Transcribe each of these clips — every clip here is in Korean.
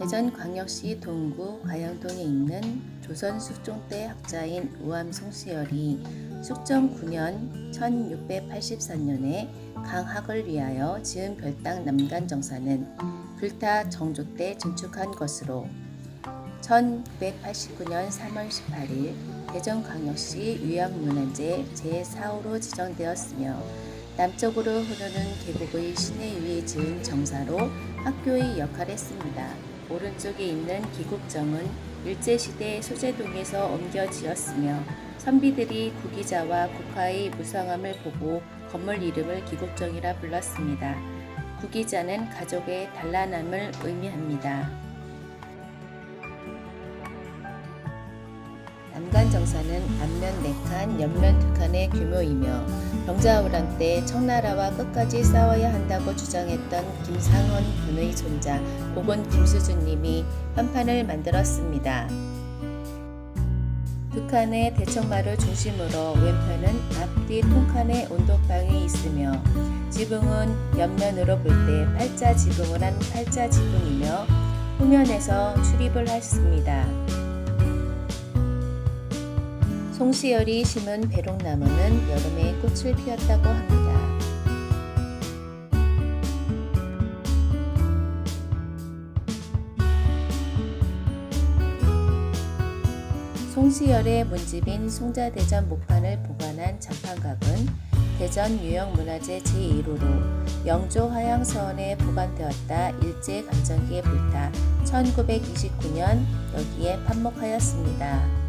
대전광역시 동구 과양동에 있는 조선 숙종 때 학자인 우암 송 시열이 숙종 9년 1684년에 강학을 위하여 지은 별당 남간정사는 불타 정조 때 증축한 것으로 1989년 3월 18일 대전광역시 유형문화재 제4호로 지정되었으며 남쪽으로 흐르는 계곡의 시내 위에 지은 정사로 학교의 역할을 했습니다. 오른쪽에 있는 기국정은 일제시대 소재동에서 옮겨 지었으며 선비들이 구기자와 국화의 무성함을 보고 건물 이름을 기국정이라 불렀습니다. 구기자는 가족의 단란함을 의미합니다. 남간 정사는 앞면 4칸, 옆면 2칸의 규모이며 병자호란 때 청나라와 끝까지 싸워야 한다고 주장했던 김상헌 군의 손자 고건 김수준님이 현판을 만들었습니다. 두 칸의 대청마를 중심으로 왼편은 앞뒤 통칸의 온도방이 있으며 지붕은 옆면으로 볼 때 팔자 지붕을 한 팔자 지붕이며 후면에서 출입을 했습니다. 송시열이 심은 배롱나무는 여름에 꽃을 피웠다고 합니다. 송시열의 문집인 송자대전 목판을 보관한 장판각은 대전 유형문화재 제1호로 영조 화양서원에 보관되었다 일제강점기에 불타 1929년 여기에 판목하였습니다.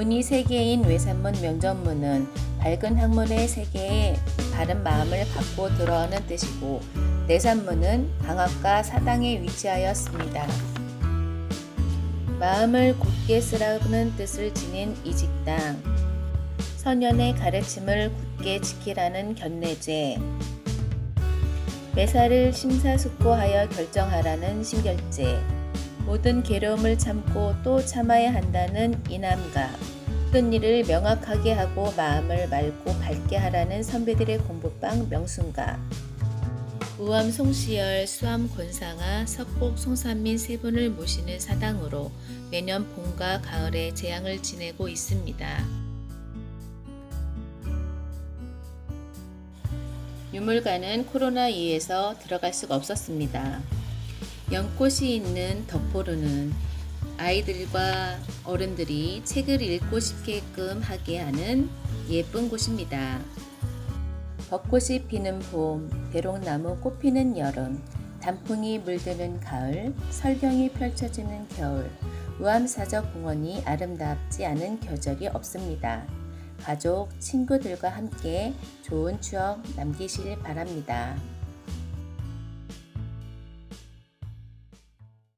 문이 세계인 외산문 명전문은 밝은 학문의 세계에 바른 마음을 갖고 들어오는 뜻이고 내산문은 강학과 사당에 위치하였습니다. 마음을 굳게 쓰라는 뜻을 지닌 이 직당 선연의 가르침을 굳게 지키라는 견내제 매사를 심사숙고하여 결정하라는 심결제 모든 괴로움을 참고 또 참아야 한다는 이남각 모든 일을 명확하게 하고 마음을 맑고 밝게 하라는 선배들의 공부방 명순가 우암 송시열, 수암 권상아, 석복 송산민 세 분을 모시는 사당으로 매년 봄과 가을에 재앙을 지내고 있습니다. 유물관은 코로나2에서 들어갈 수가 없었습니다. 연꽃이 있는 덕포루는 아이들과 어른들이 책을 읽고 싶게끔 하게 하는 예쁜 곳입니다. 벚꽃이 피는 봄, 대롱나무 꽃피는 여름, 단풍이 물드는 가을, 설경이 펼쳐지는 겨울, 우암사적 공원이 아름답지 않은 계절이 없습니다. 가족, 친구들과 함께 좋은 추억 남기실 바랍니다.